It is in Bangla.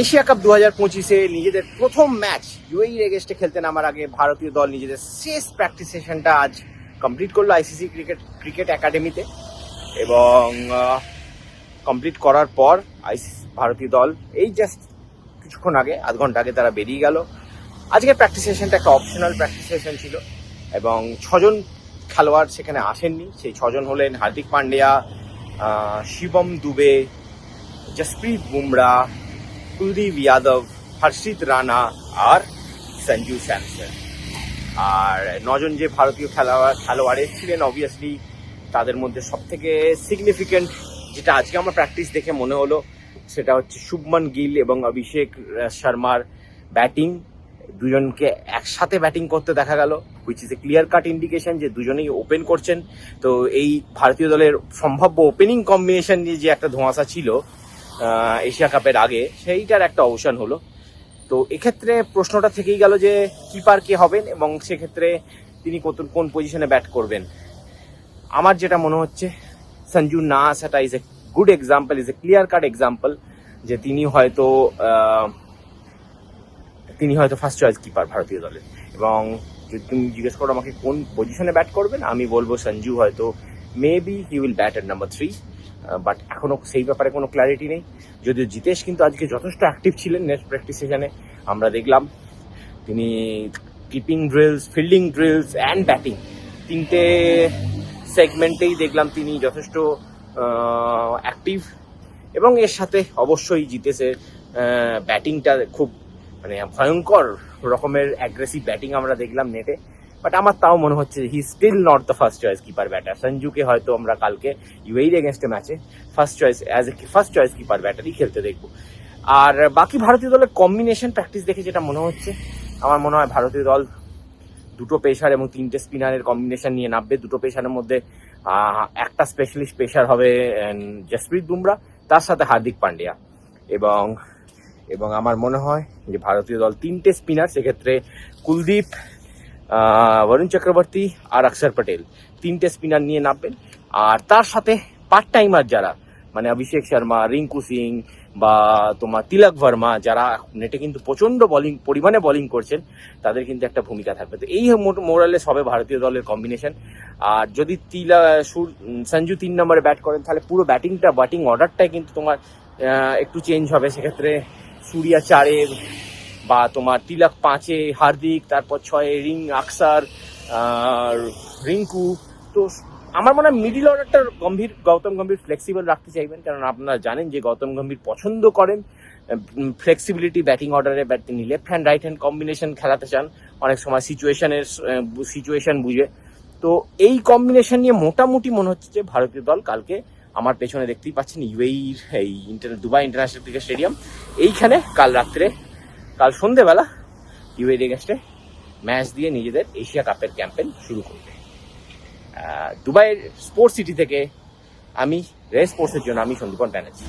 এশিয়া কাপ দু হাজার পঁচিশে নিজেদের প্রথম ম্যাচ ইউএই এগেস্টে খেলতে নামার আগে ভারতীয় দল নিজেদের শেষ প্র্যাকটিস সেশনটা আজ কমপ্লিট করল আইসিসি ক্রিকেট ক্রিকেট একাডেমিতে এবং কমপ্লিট করার পর আইসিসি ভারতীয় দল এই জাস্ট কিছুক্ষণ আগে, আধ ঘণ্টা আগে তারা বেরিয়ে গেল। আজকের প্র্যাকটিস সেশনটা একটা অপশনাল প্র্যাকটিস সেশন ছিল। এবং ছজন খেলোয়াড় সেখানে আসেননি। সেই ছজন হলেন হার্দিক পান্ডিয়া শিবম দুবে, জসপ্রীত বুমরা কুলদীপ যাদব হর্ষিত রানা আর সঞ্জু স্যামসন আর নজন যে ভারতীয় খেলোয়াড় খেলোয়াড় এসেছিলেন অবভিয়াসলি তাদের মধ্যে সব থেকে সিগনিফিকেন্ট যেটা আজকে আমার প্র্যাকটিস দেখে মনে হলো, সেটা হচ্ছে শুভমন গিল এবং অভিষেক শর্মার ব্যাটিং দুজনকে একসাথে ব্যাটিং করতে দেখা গেল which is a clear cut indication যে দুজনেই ওপেন করছেন। তো এই ভারতীয় দলের সম্ভাব্য ওপেনিং কম্বিনেশন নিয়ে যে একটা ধোঁয়াশা ছিল এশিয়া কাপের আগে, সেইটার একটা অবসান হলো। তো এক্ষেত্রে প্রশ্নটা থেকেই গেল যে কিপার কে হবেন এবং সেক্ষেত্রে তিনি কত কোন পজিশনে ব্যাট করবেন। আমার যেটা মনে হচ্ছে, সঞ্জু না আসাটা is a good example is a clear cut example যে তিনি হয়তো তিনি হয়তো ফার্স্ট চয়েস কিপার ভারতীয় দলের এবং যদি তুমি জিজ্ঞেস করো আমাকে কোন পজিশনে ব্যাট করবেন, আমি বলব সঞ্জু হয়তো maybe he will bat at number three but এখনও সেই ব্যাপারে কোনো ক্ল্যারিটি নেই। যদিও জিতেশ কিন্তু আজকে যথেষ্ট অ্যাক্টিভ ছিলেন নেক্সট প্র্যাকটিস সেশনে আমরা দেখলাম তিনি keeping drills fielding drills and batting তিনটে সেগমেন্টেই দেখলাম তিনি যথেষ্ট অ্যাক্টিভ এবং এর সাথে অবশ্যই জিতেছে ব্যাটিংটা খুব মানে ভয়ঙ্কর রকমের অ্যাগ্রেসিভ ব্যাটিং আমরা দেখলাম নেটে বাট আমার তাও মনে হচ্ছে he still not the first choice keeper batter সঞ্জুকে হয়তো আমরা কালকে ইউএইর এগেনস্টে ম্যাচে first choice as a first choice keeper ব্যাটারই খেলতে দেখব। আর বাকি ভারতীয় দলের কম্বিনেশন প্র্যাকটিস দেখে যেটা মনে হচ্ছে, আমার মনে হয় ভারতীয় দল দুটো পেশার এবং তিনটে স্পিনারের কম্বিনেশন নিয়ে নামবে। দুটো পেশারের মধ্যে একটা স্পেশালিস্ট পেশার হবে জসপ্রীত বুমরা তার সাথে হার্দিক পান্ডিয়া। এবং এবং আমার মনে হয় যে ভারতীয় দল তিনটে স্পিনার সেক্ষেত্রে কুলদীপ বরুণ চক্রবর্তী আর অক্ষর পটেল। তিনটে স্পিনার নিয়ে নামবেন। আর তার সাথে পার্ট টাইমার যারা মানে অভিষেক শর্মা, রিঙ্কু সিং বা তোমার তিলক ভার্মা, যারা নেটে কিন্তু প্রচণ্ড বোলিং পরিমাণে বোলিং করছেন, তাদের কিন্তু একটা ভূমিকা থাকবে। তো এই মোরালে সবে ভারতীয় দলের কম্বিনেশন আর যদি তিলা, সুর- সঞ্জু তিন নম্বরে ব্যাট করেন, তাহলে পুরো ব্যাটিংটা ব্যাটিং অর্ডারটাই কিন্তু তোমার একটু চেঞ্জ হবে। সেক্ষেত্রে সুরিয়া চারের বা তোমার তিলক পাঁচে হার্দিক, তারপর ছয়ে রিং আকসার রিঙ্কু তো আমার মনে হয় মিডিল অর্ডারটা গম্ভীর, গৌতম গম্ভীর ফ্লেক্সিবল রাখতে চাইবেন, কারণ আপনারা জানেন যে গৌতম গম্ভীর পছন্দ করেন ফ্লেক্সিবিলিটি ব্যাটিং অর্ডারে ব্যাট তিনি left hand right hand combination খেলাতে চান, অনেক সময় সিচুয়েশনের সিচুয়েশন বুঝে। তো এই কম্বিনেশন নিয়ে মোটামুটি মনে হচ্ছে যে ভারতীয় দল কালকে আমার পেছনে দেখতেই পাচ্ছেন ইউএইর এই inter Dubai International Cricket Stadium এইখানে কাল রাত্রে কাল সন্ধেবেলা ইউএর এগেস্টে ম্যাচ দিয়ে নিজেদের এশিয়া কাপের ক্যাম্পেন শুরু করবে। দুবাইয়ের স্পোর্টস সিটি থেকে আমি রে স্পোর্টসের জন্য আমি সন্দীপন ব্যানার্জি।